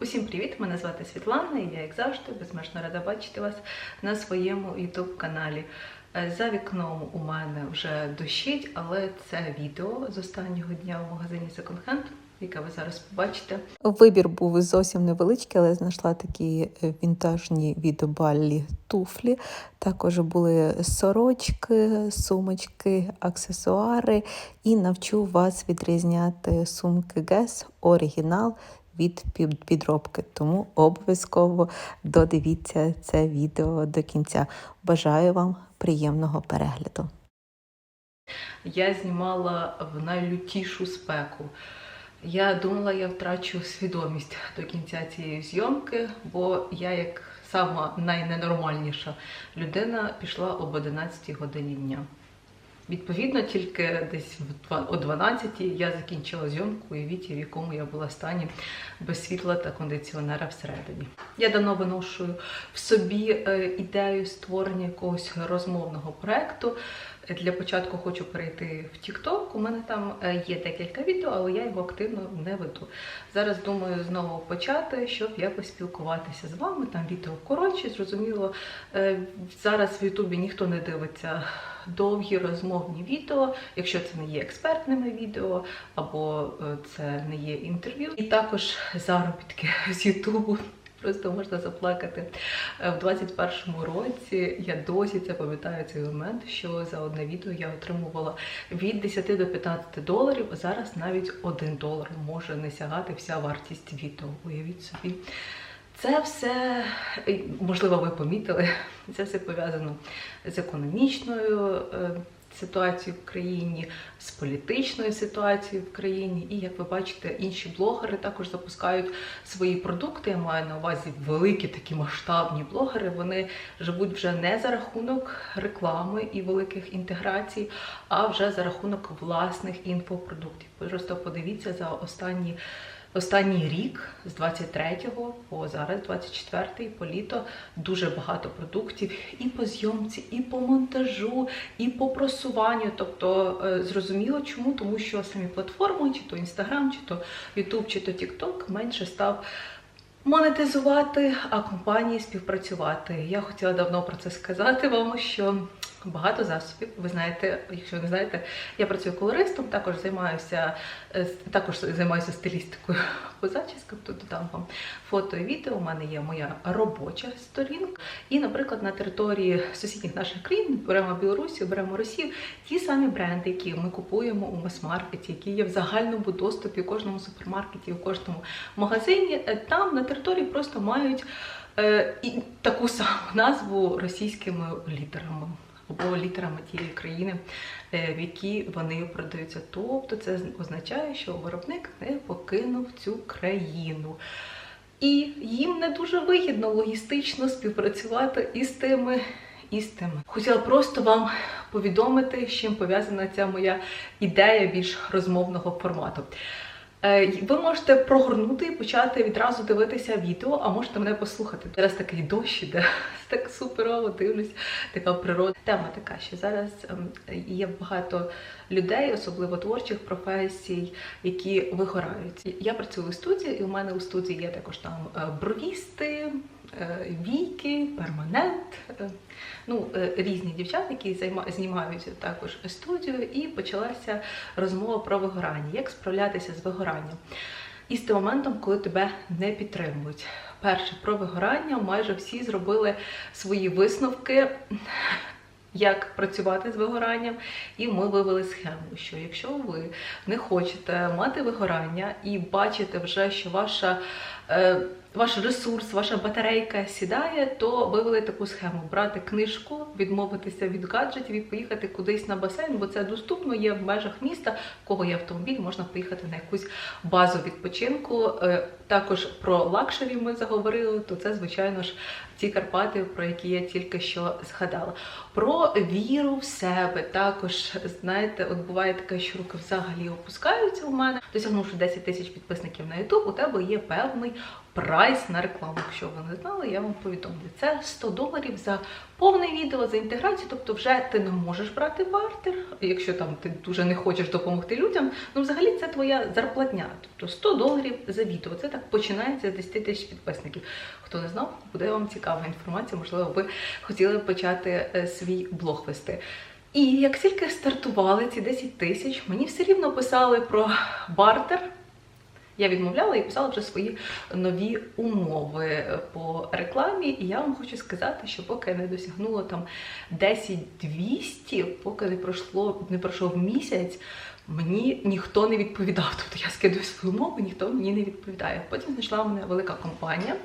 Усім привіт! Мене звати Світлана, і я, як завжди, безмежно рада бачити вас на своєму youtube каналі. Е, За вікном у мене вже дощить, але це відео з останнього дня в магазині Second Hand, яке ви зараз побачите. Вибір був зовсім невеличкий, але знайшла такі е, вінтажні від туфлі. Також були сорочки, сумочки, аксесуари. І навчу вас відрізняти сумки Guess оригінал від підробки. Тому обов'язково додивіться це відео до кінця. Бажаю вам приємного перегляду. Я знімала в найлютішу спеку. Я думала, я втрачу свідомість до кінця цієї зйомки, бо я, як сама найненормальніша людина, пішла об 11 годині дня. Відповідно, тільки десь о 12 я закінчила зйомку, уявіть, в якому я була в стані без світла та кондиціонера всередині. Я давно виношую в собі е, ідею створення якогось розмовного проекту. Для початку хочу перейти в TikTok. У мене там е, є декілька відео, але я його активно не веду. Зараз думаю знову почати, щоб якось спілкуватися з вами. Там відео коротші, зрозуміло. е, Зараз в Ютубі ніхто не дивиться довгі розмовні відео, якщо це не є експертними відео, або е, це не є інтерв'ю. І також заробітки з Ютубу. Просто можна заплакати. Е, В 21-му році я досі це пам'ятаю цей момент, що за одне відео я отримувала від 10 до 15 доларів. Зараз навіть 1 долар може не сягати вся вартість відео. Уявіть собі. Це все, е, можливо, ви помітили, це все пов'язано з економічною ситуацією в країні, з політичною ситуацією в країні. І як ви бачите, інші блогери також запускають свої продукти. Я маю на увазі великі такі масштабні блогери. Вони живуть вже не за рахунок реклами і великих інтеграцій, а вже за рахунок власних інфопродуктів. Просто подивіться за останні. Останній рік з 23-го по зараз 24-й, по літо дуже багато продуктів і по зйомці, і по монтажу, і по просуванню. Тобто е, зрозуміло чому, тому що самі платформи, чи то Instagram, чи то YouTube, чи то TikTok менше став монетизувати, а компанії співпрацювати. Я хотіла давно про це сказати вам, що багато засобів. Ви знаєте, якщо не знаєте, я працюю колористом, також займаюся е, також займаюся стилістикою по зачіскам. Тут додам вам фото і відео. У мене є моя робоча сторінка. І, наприклад, на території сусідніх наших країн беремо Білорусі, беремо Росію, ті самі бренди, які ми купуємо у мас-маркеті, які є в загальному доступі у кожному супермаркеті, у кожному магазині. е, Там на території просто мають е, і таку саму назву російськими літерами або літерами тієї країни, е, в якій вони продаються. Тобто це означає, що виробник не покинув цю країну. І їм не дуже вигідно логістично співпрацювати із тими. І тими. Хотіла просто вам повідомити, з чим пов'язана ця моя ідея більш розмовного формату. Е, Ви можете прогорнути і почати відразу дивитися відео, а можете мене послухати. Зараз такий дощ іде, так суперово дивлюсь, така природа. Тема така, що зараз ем, є багато людей, особливо творчих професій, які вигорають. Я працюю у студії, і у мене у студії є також там е, бровісти, е, війки, перманент. е, Ну, різні дівчата, які знімають також студію, і почалася розмова про вигорання, як справлятися з вигоранням. І з тим моментом, коли тебе не підтримують. Перше про вигорання майже всі зробили свої висновки, як працювати з вигоранням, і ми вивели схему, що якщо ви не хочете мати вигорання і бачите вже, що ваша. Е, ваш ресурс, ваша батарейка сідає, то вивели таку схему: брати книжку, відмовитися від гаджетів і поїхати кудись на басейн, бо це доступно є в межах міста. В кого є автомобіль, можна поїхати на якусь базу відпочинку. Е, Також про лакшері ми заговорили. То це, звичайно ж, ці Карпати, про які я тільки що згадала. Про віру в себе також знаєте, от буває таке, що руки взагалі опускаються у мене. Досягнувши 10 тисяч підписників на YouTube, у тебе є певний прайс на рекламу. Якщо ви не знали, я вам повідомлю. Це 100 доларів за повне відео, за інтеграцію. Тобто, вже ти не можеш брати бартер, якщо там ти дуже не хочеш допомогти людям. Ну, взагалі, це твоя зарплатня. Тобто 100 доларів за відео. Це так починається з 10 тисяч підписників. Хто не знав, буде вам цікава інформація. Можливо, ви хотіли почати е, свій блог вести. І як тільки стартували ці 10 тисяч, мені все рівно писали про бартер. Я відмовляла і писала вже свої нові умови по рекламі. І я вам хочу сказати, що поки я не досягнуло там 10-200, поки не пройшло, не пройшов місяць, мені ніхто не відповідав. Тобто я скидую свою умову, ніхто мені не відповідає. Потім знайшла мене велика компанія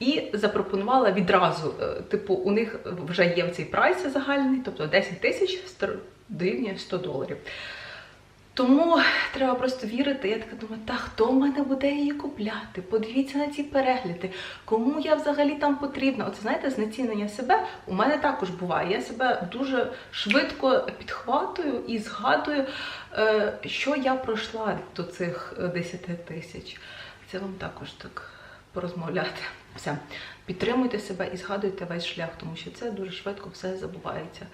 і запропонувала відразу. е, Типу, у них вже є цей прайс загальний, тобто 10 тисяч дорівнює 100 доларів. Тому треба просто вірити. Я така думаю, та хто в мене буде її купляти? Подивіться на ці перегляди. Кому я взагалі там потрібна? Оце знаєте, знецінення себе у мене також буває. Я себе дуже швидко підхватую і згадую, е, що я пройшла до цих е, 10 тисяч. Це вам також так порозмовляти. Все, підтримуйте себе і згадуйте весь шлях, тому що це дуже швидко все забувається.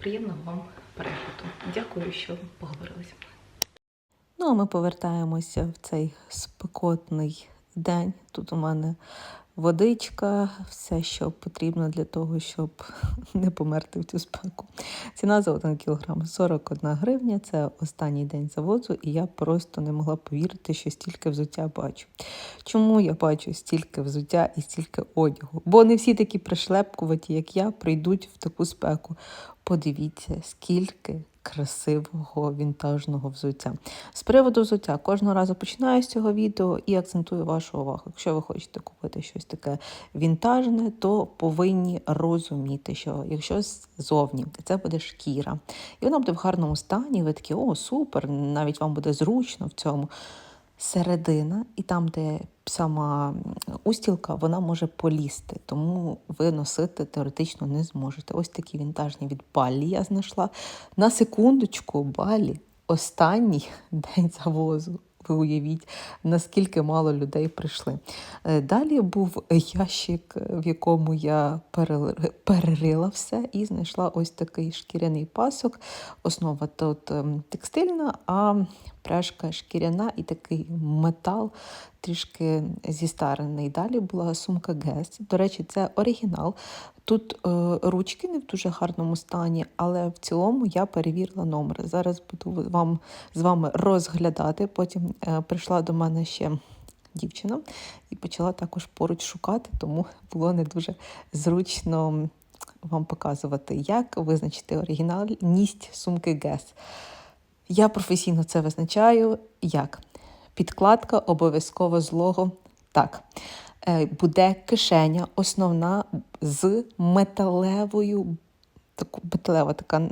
Приємного вам перегляду. Дякую, що поговорили зі мною. Ну, а ми повертаємося в цей спекотний день. Тут у мене водичка, все, що потрібно для того, щоб не померти в цю спеку. Ціна за 1 кілограм 41 гривня. Це останній день завозу, і я просто не могла повірити, що стільки взуття бачу. Чому я бачу стільки взуття і стільки одягу? Бо не всі такі пришлепкуваті, як я, прийдуть в таку спеку. Подивіться, скільки красивого вінтажного взуття. З приводу взуття кожного разу починаю з цього відео і акцентую вашу увагу. Якщо ви хочете купити щось таке вінтажне, то повинні розуміти, що якщо ззовні це буде шкіра, і вона буде в гарному стані, ви такі, о, супер, навіть вам буде зручно в цьому. Середина, і там, де сама устілка, вона може полізти, тому ви носити теоретично не зможете. Ось такі вінтажні від Балі я знайшла. На секундочку, Балі, останній день завозу. Ви уявіть, наскільки мало людей прийшли. Е, Далі був ящик, в якому я перерила все і знайшла ось такий шкіряний пасок. Основа тут ем, текстильна, а пряжка шкіряна і такий метал трішки зістарений. Далі була сумка Guess. До речі, це оригінал. Тут е, ручки не в дуже гарному стані, але в цілому я перевірила номер. Зараз буду вам з вами розглядати. Потім е, прийшла до мене ще дівчина і почала також поруч шукати, тому було не дуже зручно вам показувати, як визначити оригінальність сумки Guess. Я професійно це визначаю як підкладка обов'язково злого. Так, Е, буде кишеня основна з металевою, таку металева така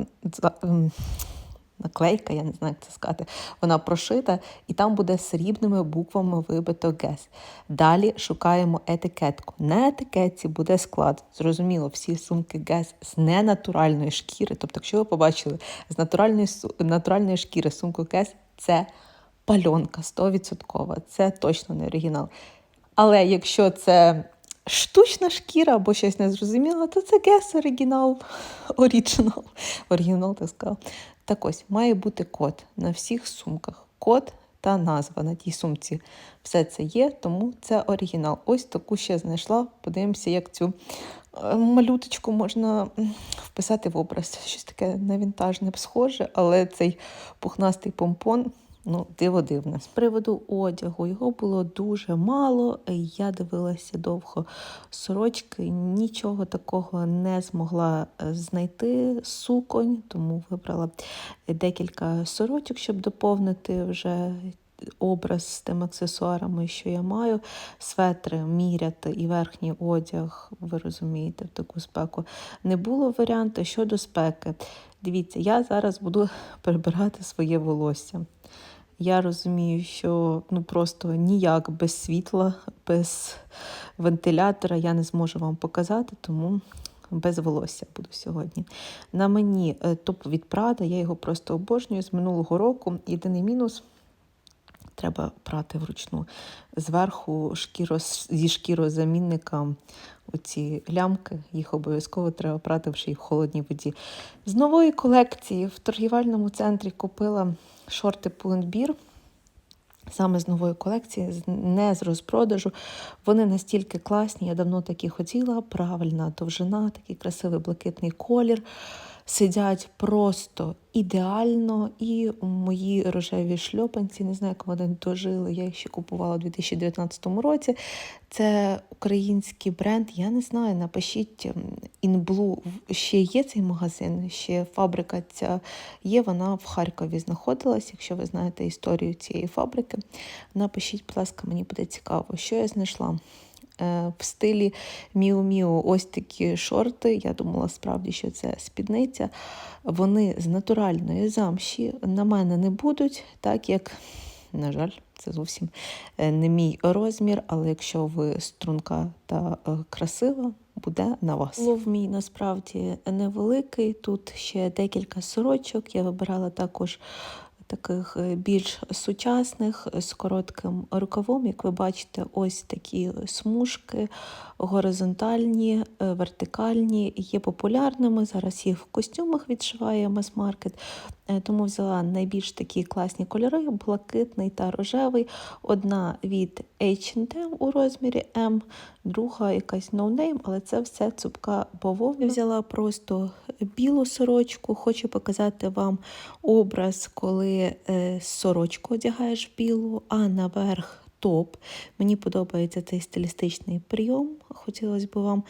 наклейка, я не знаю, як це сказати. Вона прошита, і там буде срібними буквами вибито ГЕС. Далі шукаємо етикетку. На етикетці буде склад. Зрозуміло, всі сумки ГЕС з ненатуральної шкіри. Тобто, якщо ви побачили з натуральної, натуральної шкіри сумку ГЕС, це пальонка 100%. Це точно не оригінал. Але якщо це штучна шкіра або щось незрозуміле, то це гес оригінал. Оригінал. Оригінал, так сказав. Так ось, має бути код на всіх сумках. Код та назва на тій сумці. Все це є, тому це оригінал. Ось таку ще знайшла. Подивимося, як цю е, малюточку можна вписати в образ. Щось таке на вінтажне схоже, але цей пухнастий помпон. Ну, диво дивне. З приводу одягу його було дуже мало. Я дивилася довго сорочки, нічого такого не змогла е, знайти суконь, тому вибрала декілька сорочок, щоб доповнити вже образ з тими аксесуарами, що я маю. Светри міряти і верхній одяг, ви розумієте, в таку спеку. Не було варіанту щодо спеки. Дивіться, я зараз буду прибирати своє волосся. Я розумію, що ну просто ніяк без світла, без вентилятора я не зможу вам показати, тому без волосся буду сьогодні. На мені е, топ від Прада, я його просто обожнюю з минулого року. Єдиний мінус треба прати вручну. Зверху шкіро, зі шкірозамінника оці лямки, їх обов'язково треба прати ще й в холодній воді. З нової колекції в торгівельному центрі купила шорти Pull&Bear. Саме з нової колекції, не з розпродажу. Вони настільки класні, я давно такі хотіла. Правильна довжина, такий красивий блакитний колір. Сидять просто ідеально. І мої рожеві шльопанці, не знаю, як вони дожили. Я їх ще купувала у 2019 році. Це український бренд. Я не знаю, напишіть м, Інблу. Ще є цей магазин, ще фабрика ця є. Вона в Харкові знаходилась. Якщо ви знаєте історію цієї фабрики, напишіть, будь ласка, мені буде цікаво, що я знайшла. Е, В стилі Міу-Міу ось такі шорти. Я думала справді, що це спідниця. Вони з натуральної замші на мене не будуть, так як, на жаль, це зовсім е, не мій розмір, але якщо ви струнка та е, красива, буде на вас. Лов мій насправді невеликий. Тут ще декілька сорочок. Я вибирала також таких е, більш сучасних з коротким рукавом. Як ви бачите, ось такі смужки горизонтальні, е, вертикальні, є популярними. Зараз їх в костюмах відшиває мас-маркет. Е, Тому взяла найбільш такі класні кольори: блакитний та рожевий. Одна від H&M у розмірі М, друга якась ноунейм, але це все цупка бавовна. Взяла просто білу сорочку. Хочу показати вам образ, коли е, сорочку одягаєш білу, а наверх топ. Мені подобається цей стилістичний прийом. Хотілося б вам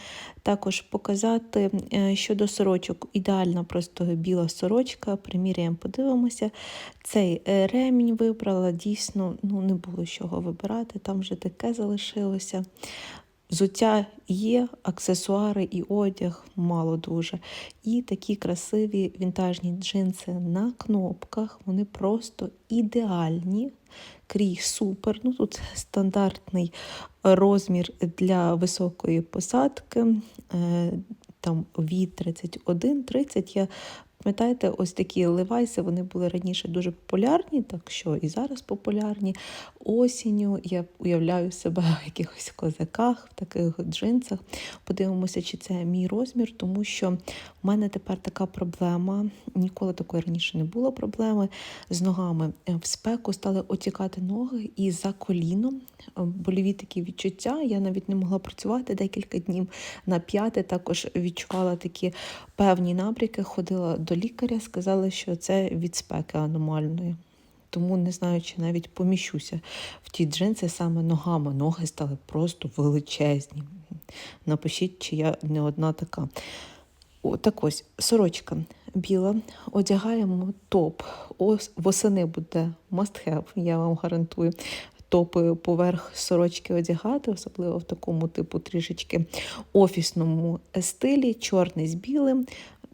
також показати е, щодо сорочок. Ідеальна просто біла сорочка. Приміряємо, подивимося. Цей е, ремінь вибрала. Дійсно, ну не було чого вибирати. Там вже таке залишилося. Взуття є, аксесуари і одяг мало дуже. І такі красиві вінтажні джинси на кнопках. Вони просто ідеальні. Крій супер. Ну тут стандартний розмір для високої посадки. Е, Там від 31, 30. Я Пам'ятаєте, ось такі левайси, вони були раніше дуже популярні, так що і зараз популярні. Осінню я уявляю себе в якихось козаках, в таких джинсах. Подивимося, чи це мій розмір, тому що в мене тепер така проблема. Ніколи такої раніше не було проблеми з ногами. В спеку стали отікати ноги і за коліном боліві такі відчуття. Я навіть не могла працювати декілька днів на п'яте. Також відчувала такі певні набряки, ходила до лікаря, сказали, що це від спеки аномальної. Тому не знаю, чи навіть поміщуся в ті джинси саме ногами. Ноги стали просто величезні. Напишіть, чи я не одна така. О, так ось сорочка біла. Одягаємо топ. Ось восени буде must have, я вам гарантую. Топи поверх сорочки одягати, особливо в такому типу трішечки офісному стилі, чорний з білим.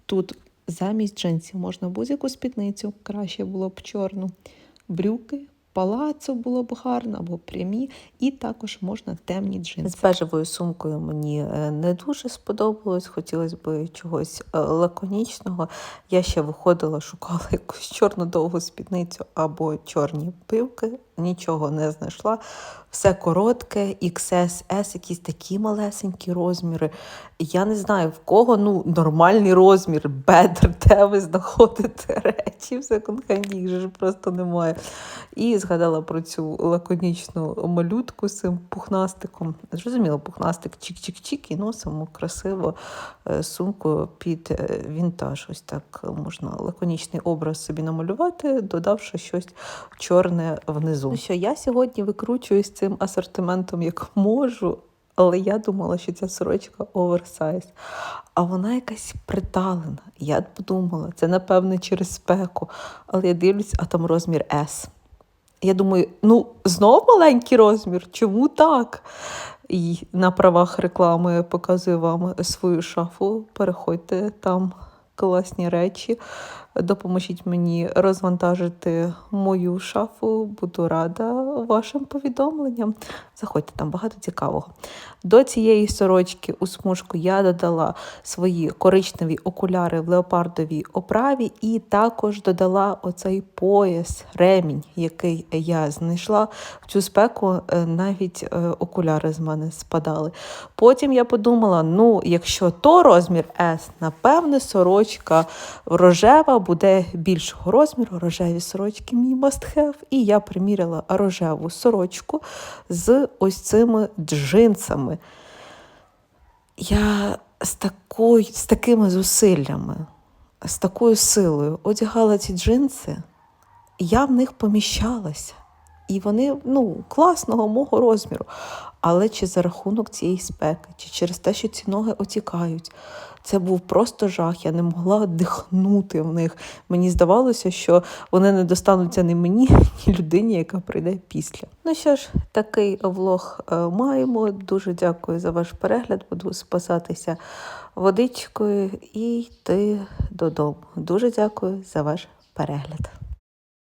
Тут замість джинсів можна будь-яку спідницю, краще було б чорну, брюки, палацо було б гарно або прямі, і також можна темні джинси. З бежевою сумкою мені е, не дуже сподобалось, хотілося б чогось е, лаконічного. Я ще виходила, шукала якусь чорну довгу спідницю або чорні пивки, нічого не знайшла. Все коротке, XS, S, якісь такі малесенькі розміри. Я не знаю, в кого ну, нормальний розмір, бедр, де ви знаходите речі в секонд-хенді, їх ж просто немає. І згадала про цю лаконічну малютку з цим пухнастиком. Зрозуміло, пухнастик чик-чик-чик і носимо красиво е, сумку під е, вінтаж. Ось так можна лаконічний образ собі намалювати, додавши щось чорне внизу. Ну що, я сьогодні викручуюсь цим асортиментом як можу. Але я думала, що ця сорочка оверсайз, а вона якась приталена. Я подумала, це напевне через спеку. Але я дивлюсь, а там розмір S. Я думаю, ну знов маленький розмір, чому так? І на правах реклами показую вам свою шафу. Переходьте там класні речі. Допоможіть мені розвантажити мою шафу. Буду рада вашим повідомленням. Заходьте, там багато цікавого. До цієї сорочки у смужку я додала свої коричневі окуляри в леопардовій оправі, і також додала оцей пояс, ремінь, який я знайшла в цю спеку, е, навіть е, окуляри з мене спадали. Потім я подумала: ну, якщо то розмір S, напевне, сорочка рожева буде більшого розміру. Рожеві сорочки мій must have. І я приміряла рожеву сорочку з ось цими джинсами. Я з, такою, з такими зусиллями, з такою силою одягала ці джинси, я в них поміщалася. І вони ну, класного мого розміру. Але чи за рахунок цієї спеки, чи через те, що ці ноги отікають, це був просто жах. Я не могла дихнути в них. Мені здавалося, що вони не достануться ні мені, ні людині, яка прийде після. Ну що ж, такий влог е, маємо. Дуже дякую за ваш перегляд. Буду спасатися водичкою і йти додому. Дуже дякую за ваш перегляд.